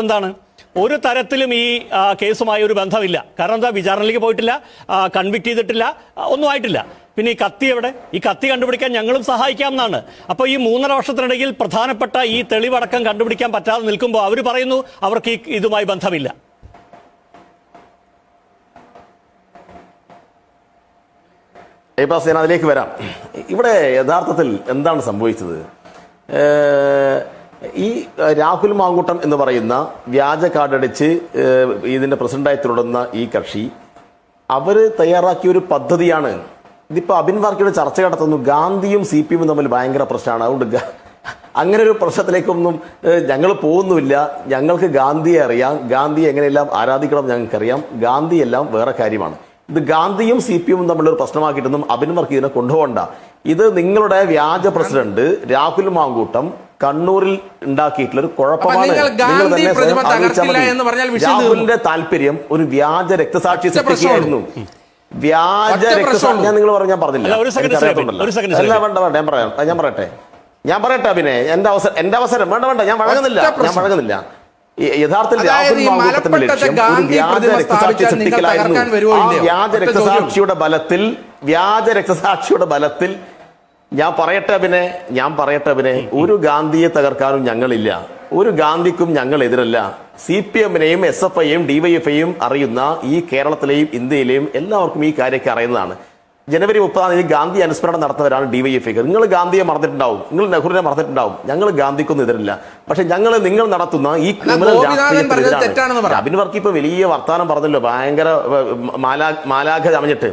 എന്താണ്? ഒരു തരത്തിലും ഈ കേസുമായി ഒരു ബന്ധമില്ല. കാരണം എന്താ? വിചാരണയിലേക്ക് പോയിട്ടില്ല കൺവിക്ട് ചെയ്തിട്ടില്ല ഒന്നും ആയിട്ടില്ല. പിന്നെ ഈ കത്തി എവിടെ? ഈ കത്തി കണ്ടുപിടിക്കാൻ ഞങ്ങളും സഹായിക്കാം എന്നാണ്. അപ്പോൾ ഈ മൂന്നര വർഷത്തിനിടയിൽ പ്രധാനപ്പെട്ട ഈ തെളിവടക്കം കണ്ടുപിടിക്കാൻ പറ്റാതെ നിൽക്കുമ്പോൾ അവർ പറയുന്നു അവർക്ക് ഈ ഇതുമായി ബന്ധമില്ല. ഞാൻ അതിലേക്ക് വരാം. ഇവിടെ യഥാർത്ഥത്തിൽ എന്താണ് സംഭവിച്ചത്? ഈ രാഹുൽ മാങ്കൂട്ടം എന്ന് പറയുന്ന വ്യാജ കാർഡടിച്ച് ഇതിന്റെ പ്രസിഡന്റായി തുടരുന്ന ഈ കക്ഷി അവർ തയ്യാറാക്കിയ ഒരു പദ്ധതിയാണ്. ഇതിപ്പോ അബിൻ വാർക്കിയുടെ ചർച്ച നടത്തുന്നു ഗാന്ധിയും സി പി എമ്മും തമ്മിൽ ഭയങ്കര പ്രശ്നമാണ്. അതുകൊണ്ട് അങ്ങനെ ഒരു പ്രശ്നത്തിലേക്കൊന്നും ഞങ്ങൾ പോകുന്നുമില്ല. ഞങ്ങൾക്ക് ഗാന്ധിയെ അറിയാം. ഗാന്ധിയെ എങ്ങനെയെല്ലാം ആരാധിക്കണം ഞങ്ങൾക്കറിയാം. ഗാന്ധി എല്ലാം വേറെ കാര്യമാണ്. ഇത് ഗാന്ധിയും സി പി എമ്മും തമ്മിലൊരു പ്രശ്നമാക്കിയിട്ടൊന്നും അബിൻ വർക്ക് ഇതിനെ കൊണ്ടുപോകണ്ട. ഇത് നിങ്ങളുടെ വ്യാജ പ്രസിഡന്റ് രാഹുൽ മാങ്കൂട്ടം കണ്ണൂരിൽ ഉണ്ടാക്കിയിട്ടുള്ള ഒരു കുഴപ്പമാണ്. രാഹുലിന്റെ താല്പര്യം ഒരു വ്യാജ രക്തസാക്ഷി സൃഷ്ടിക്കുകയായിരുന്നു. വ്യാജ രക്തസാക്ഷി ഞാൻ നിങ്ങൾ പറഞ്ഞാൽ പറഞ്ഞില്ല. അല്ല, വേണ്ട വേണ്ട ഞാൻ പറയാം. ഞാൻ പറയട്ടെ. ഞാൻ പറയട്ടെ അഭിനയ. എന്റെ അവസരം എന്റെ അവസരം. വേണ്ട വേണ്ട ഞാൻ വഴങ്ങുന്നില്ല. ഞാൻ. വഴങ്ങുന്നില്ല. ഈ- യഥാർത്ഥത്തിൽ രാഹുൽ ഈ മാങ്കൂട്ടത്തിന്റെ മലപ്പട്ടത്തെ ലക്ഷ്യം ഒരു വ്യാജ രക്തസാക്ഷി സൃഷ്ടിക്കലായിരുന്നു. ആ? വ്യാജ രക്തസാക്ഷിയുടെ ബലത്തിൽ വ്യാജ രക്തസാക്ഷിയുടെ ബലത്തിൽ ഞാൻ പറയട്ടെ അഭിനെ ഞാൻ പറയട്ടെ അഭിനെ ഒരു ഗാന്ധിയെ തകർക്കാനും ഞങ്ങളില്ല. ഒരു ഗാന്ധിക്കും ഞങ്ങൾ എതിരല്ല. സി പി എമ്മിനെയും എസ് എഫ് ഐയും ഡിവൈഎഫ്ഐയും അറിയുന്ന ഈ കേരളത്തിലെയും ഇന്ത്യയിലെയും എല്ലാവർക്കും ഈ കാര്യമൊക്കെ അറിയുന്നതാണ്. ജനുവരി മുപ്പതാം തീയതി ഗാന്ധി അനുസ്മരണം നടത്തുന്നവരാണ് ഡിവൈഎഫ്ഐ നിങ്ങൾ ഗാന്ധിയെ മറന്നിട്ടുണ്ടാവും. നിങ്ങൾ നെഹ്റുവിനെ മറന്നിട്ടുണ്ടാവും. ഞങ്ങൾ ഗാന്ധിക്കൊന്നും എതിരില്ല. പക്ഷെ ഞങ്ങൾ നിങ്ങൾ നടത്തുന്ന ഈ ക്രിമിനൽ പറ. അബിൻ വർക്ക് ഇപ്പൊ വലിയ വർത്താനം പറഞ്ഞല്ലോ. ഭയങ്കര മാലാഖ ചമഞ്ഞിട്ട്.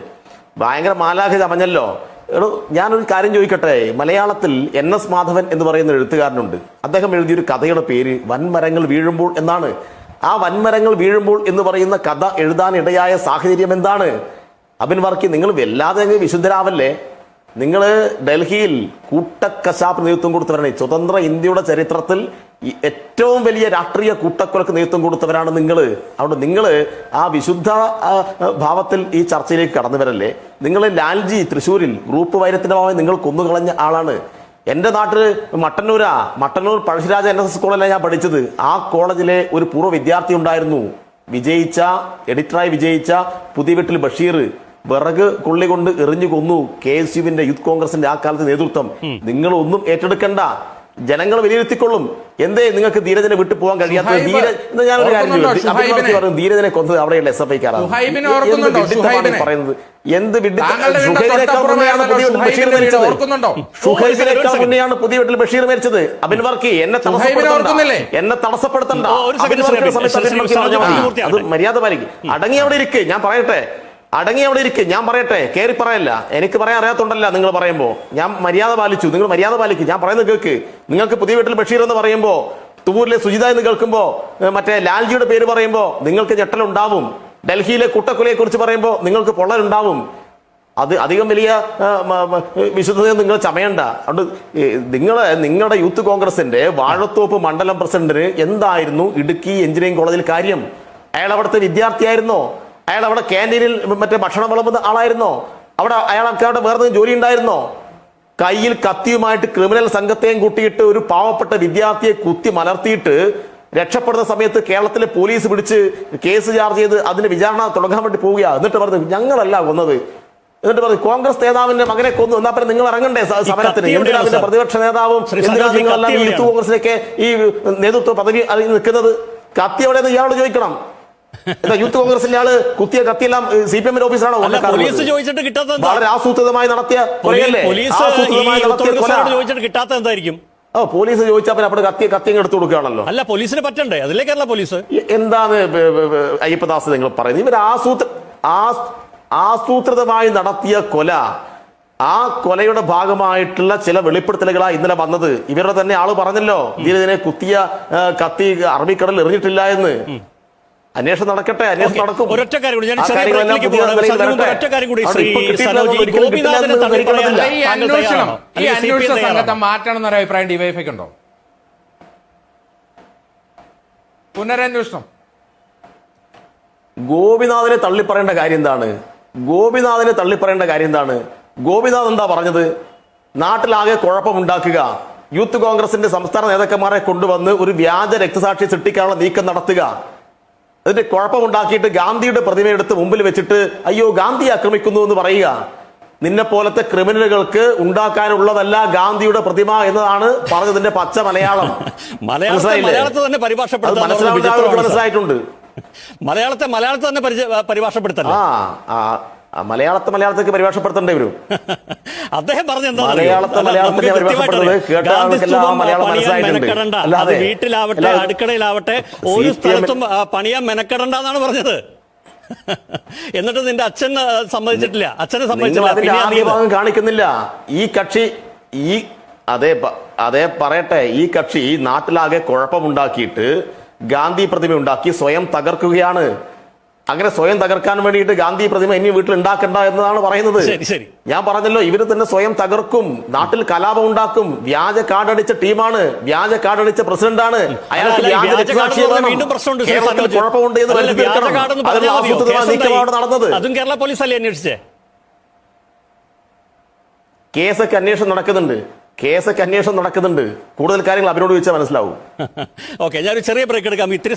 ഭയങ്കര മാലാഖ ചമഞ്ഞല്ലോ. എടോ ഞാനൊരു കാര്യം ചോദിക്കട്ടെ? മലയാളത്തിൽ എൻ എസ് മാധവൻ എന്ന് പറയുന്ന എഴുത്തുകാരനുണ്ട്. അദ്ദേഹം എഴുതിയൊരു കഥയുടെ പേര് വൻമരങ്ങൾ വീഴുമ്പോൾ എന്നാണ്. ആ വൻമരങ്ങൾ വീഴുമ്പോൾ എന്ന് പറയുന്ന കഥ എഴുതാൻ ഇടയായ സാഹചര്യം എന്താണ്? അബിൻ വർക്കി നിങ്ങൾ വല്ലാതെ അങ്ങ് വിശുദ്ധരാവല്ലേ? നിങ്ങൾ ഡൽഹിയിൽ കൂട്ടക്കശാപ്പ് നേതൃത്വം കൊടുത്തവരാണ്. സ്വതന്ത്ര ഇന്ത്യയുടെ ചരിത്രത്തിൽ ഈ ഏറ്റവും വലിയ രാഷ്ട്രീയ കൂട്ടക്കൊലക്ക് നേതൃത്വം കൊടുത്തവരാണ് നിങ്ങൾ അതുകൊണ്ട് നിങ്ങൾ ആ വിശുദ്ധ ഭാവത്തിൽ ഈ ചർച്ചയിലേക്ക് കടന്നു വരല്ലേ നിങ്ങൾ ലാൽജി തൃശ്ശൂരിൽ ഗ്രൂപ്പ് വൈരത്തിന്റെ ഭാവം നിങ്ങൾ കൊന്നുകളഞ്ഞ ആളാണ്. എന്റെ നാട്ടിൽ മട്ടന്നൂരാ Mattannur Pazhassi Raja N S S കോളേജിലാണ് ഞാൻ പഠിച്ചത്. ആ കോളേജിലെ ഒരു പൂർവ വിദ്യാർത്ഥി ഉണ്ടായിരുന്നു. വിജയിച്ച എഡിറ്ററായി വിജയിച്ച പുതിയ വീട്ടിൽ ബഷീർ. വിറക് കൊള്ളി കൊണ്ട് എറിഞ്ഞു കൊന്നു കെ എസ് യുവിന്റെ യൂത്ത് കോൺഗ്രസിന്റെ ആ കാലത്ത് നേതൃത്വം. നിങ്ങൾ ഒന്നും ഏറ്റെടുക്കണ്ട. ജനങ്ങൾ വിലയിരുത്തിക്കൊള്ളും. എന്തേ നിങ്ങൾക്ക് ധീരജനെ വിട്ടു പോകാൻ കഴിയാത്ത ഷുഹൈബ് ധീര ഞാനൊരു കാര്യം? പറഞ്ഞു ധീരജനെ കൊന്നത് അവിടെയുള്ള എസ് എഫ് ഐക്കാരാണ്? പറയുന്നത്? എന്ത് മുന്നെയാണ് പുതിയ വീട്ടിൽ ബഷീർ. മരിച്ചത്. അബിൻ വർക്കി എന്നെ എന്നെ തടസ്സപ്പെടുത്തണ്ട. അത് മര്യാദ പാലിക്കും. അടങ്ങി അവിടെ ഇരിക്കേ. ഞാൻ പറയട്ടെ അടങ്ങി അവിടെ ഇരിക്കുക ഞാൻ പറയട്ടെ കയറി പറയല്ല. എനിക്ക് പറയാൻ അറിയാത്തോണ്ടല്ല നിങ്ങൾ പറയുമ്പോൾ ഞാൻ മര്യാദ പാലിച്ചു. നിങ്ങൾ മര്യാദ പാലിക്കും. ഞാൻ പറയുന്നത് കേൾക്ക് നിങ്ങൾക്ക് പുതിയ വീട്ടിൽ ബഷീർ എന്ന് പറയുമ്പോൾ തുവൂരിലെ സുജിത എന്ന് കേൾക്കുമ്പോൾ മറ്റേ ലാൽജിയുടെ പേര് പറയുമ്പോൾ നിങ്ങൾക്ക് ഞെട്ടലുണ്ടാവും. ഡൽഹിയിലെ കുട്ടക്കൊലയെ കുറിച്ച് പറയുമ്പോൾ നിങ്ങൾക്ക് പൊള്ളലുണ്ടാവും. അത് അധികം വലിയ വിശുദ്ധത നിങ്ങൾ ചമയണ്ട. അതുകൊണ്ട് നിങ്ങൾ നിങ്ങളുടെ യൂത്ത് കോൺഗ്രസിന്റെ വാഴത്തോപ്പ് മണ്ഡലം പ്രസിഡന്റിന് എന്തായിരുന്നു ഇടുക്കി എഞ്ചിനീയറിംഗ് കോളേജിൽ കാര്യം? അയാൾ അവിടുത്തെ വിദ്യാർത്ഥിയായിരുന്നോ? അയാൾ അവിടെ ക്യാന്റീനിൽ മറ്റേ ഭക്ഷണം വിളമ്പുന്ന ആളായിരുന്നോ? അവിടെ അയാൾക്ക് അവിടെ വേറെ ജോലി ഉണ്ടായിരുന്നോ? കയ്യിൽ കത്തിയുമായിട്ട് ക്രിമിനൽ സംഘത്തെയും കൂട്ടിയിട്ട് ഒരു പാവപ്പെട്ട വിദ്യാർത്ഥിയെ കുത്തി മലർത്തിയിട്ട് രക്ഷപ്പെടുന്ന സമയത്ത് കേരളത്തിലെ പോലീസ് പിടിച്ച് കേസ് ചാർജ് ചെയ്ത് അതിന് വിചാരണ തുടങ്ങാൻ വേണ്ടി പോവുക എന്നിട്ട് പറഞ്ഞു ഞങ്ങളല്ല കൊന്നത്. എന്നിട്ട് പറഞ്ഞു കോൺഗ്രസ് നേതാവിന്റെ മകനെ കൊന്നു. എന്നാ പിന്നെ നിങ്ങൾ ഇറങ്ങണ്ടേ സമരത്തിന്? എന്തിനാ പ്രതിപക്ഷ നേതാവും എന്തിനാ നിങ്ങളെല്ലാം യൂത്ത്? കോൺഗ്രസിലേക്ക് ഈ നേതൃത്വ പദവി നിൽക്കുന്നത്. കത്തി എവിടെയെന്ന് ഇയാളോട് ചോദിക്കണം. യൂത്ത് കോൺഗ്രസിന്റെ ആൾ കുത്തിയ കത്തിയെല്ലാം സി പി എമ്മിന്റെ ഓഫീസറാണോ പോലീസ് ചോദിച്ചിട്ട് കിട്ടാത്ത? വളരെ ആസൂത്രിതമായി നടത്തിയ പോലീസ് കിട്ടാത്ത എന്തായിരിക്കും? ഓ പോലീസ് ചോദിച്ചാൽ പിന്നെ അവിടെ കത്തി കത്തി എടുത്തു കൊടുക്കുകയാണല്ലോ. അല്ല പോലീസിന് പറ്റണ്ടേ? അതിലേക്കല്ല പോലീസ്. എന്താണ് അയ്യപ്പദാസ് നിങ്ങൾ പറയുന്നത്? ഇവർ ആസൂത്ര ആസൂത്രിതമായി നടത്തിയ കൊല. ആ കൊലയുടെ ഭാഗമായിട്ടുള്ള ചില വെളിപ്പെടുത്തലുകളാ ഇന്നലെ വന്നത്. ഇവരുടെ തന്നെ ആൾ പറഞ്ഞല്ലോ ഇതിനെ കുത്തിയ കത്തി അറബിക്കടൽ എറിഞ്ഞിട്ടില്ല എന്ന്. അന്വേഷണം നടക്കട്ടെ അന്വേഷണം നടക്കും. ഒരൊറ്റ കാര്യം കൂടി. ഞാൻ. ഒരൊറ്റ കാര്യം കൂടി. ശ്രീ സനോജ്, തള്ളി അന്വേഷണ സംഘത്തെ മാറ്റണം എന്നൊരു അഭിപ്രായം ഡിവൈഎഫ്ഐക്ക് ഉണ്ടോ? പുനരന്വേഷണം. ഗോപിനാഥനെ തള്ളിപ്പറയേണ്ട കാര്യം എന്താണ്? ഗോപിനാഥനെ തള്ളിപ്പറയേണ്ട കാര്യം എന്താണ്? ഗോപിനാഥ് എന്താ പറഞ്ഞത്? നാട്ടിലാകെ കുഴപ്പമുണ്ടാക്കുക. യൂത്ത് കോൺഗ്രസിന്റെ സംസ്ഥാന നേതാക്കന്മാരെ കൊണ്ടുവന്ന് ഒരു വ്യാജ രക്തസാക്ഷി സൃഷ്ടിക്കാനുള്ള നീക്കം നടത്തുക. അതിന്റെ കുഴപ്പമുണ്ടാക്കിയിട്ട് ഗാന്ധിയുടെ പ്രതിമയെടുത്ത് മുമ്പിൽ വെച്ചിട്ട് അയ്യോ ഗാന്ധി ആക്രമിക്കുന്നു എന്ന് പറയുക. നിന്നെ പോലത്തെ ക്രിമിനലുകൾക്ക് ഉണ്ടാക്കാനുള്ളതല്ല ഗാന്ധിയുടെ പ്രതിമ എന്നതാണ് പറഞ്ഞതിന്റെ പച്ച മലയാളം. മനസ്സിലായിട്ടുണ്ട്. മലയാളത്തെ മലയാളത്തെ തന്നെ പരിഭാഷപ്പെടുത്തല്ല? മലയാളത്തെ മലയാളത്തേക്ക് പരിഭാഷപ്പെടുത്തേണ്ടി വരും അദ്ദേഹം പറഞ്ഞു മലയാളത്തെ മലയാളത്തിൽ പരിഭാഷപ്പെടുന്നത് കേട്ട ആൾക്കെല്ലാം മലയാളം മനസ്സിലായിട്ടുണ്ട്. അല്ലാതെ വീട്ടിലാവട്ടെ അടുക്കളയിലാവട്ടെ ഒരു സ്ഥലത്തും പണിയാൻ മെനക്കെടണ്ട എന്നാണ് പറഞ്ഞത്. എന്നിട്ട് നിന്റെ അച്ഛൻ സമ്മതിച്ചിട്ടില്ല. അച്ഛനെ സമ്മതിച്ചിട്ടില്ല സമ്മതിച്ചില്ല. കാണിക്കുന്നില്ല. ഈ കക്ഷി ഈ അതെ അതെ പറയട്ടെ. ഈ കക്ഷി നാട്ടിലാകെ കുഴപ്പമുണ്ടാക്കിയിട്ട് ഗാന്ധി പ്രതിമ ഉണ്ടാക്കി സ്വയം തകർക്കുകയാണ്. അങ്ങനെ സ്വയം തകർക്കാൻ വേണ്ടിയിട്ട് ഗാന്ധി പ്രതിമ ഇനി വീട്ടിൽ ഉണ്ടാക്കണ്ട എന്നതാണ് പറയുന്നത്. ഞാൻ പറഞ്ഞല്ലോ ഇവർ തന്നെ സ്വയം തകർക്കും നാട്ടിൽ കലാപം ഉണ്ടാക്കും വ്യാജ കാർഡടിച്ച ടീമാണ് വ്യാജ കാർഡടിച്ച പ്രസിഡന്റാണ് അയാൾക്ക് അല്ല, വ്യാജ കുഴപ്പമുണ്ട് എന്ന് നീക്കമാണ്? നടന്നത്. അതും കേരള പോലീസല്ലേ അന്വേഷിച്ചേ? കേസൊക്കെ അന്വേഷണം നടക്കുന്നുണ്ട്. കേസൊക്കെ അന്വേഷണം നടക്കുന്നുണ്ട്. കൂടുതൽ കാര്യങ്ങൾ അവരോട് ചോദിച്ചാൽ മനസ്സിലാവും. ഓക്കെ ഞാനൊരു ചെറിയ ബ്രേക്ക് എടുക്കാം. ഇത്തിരി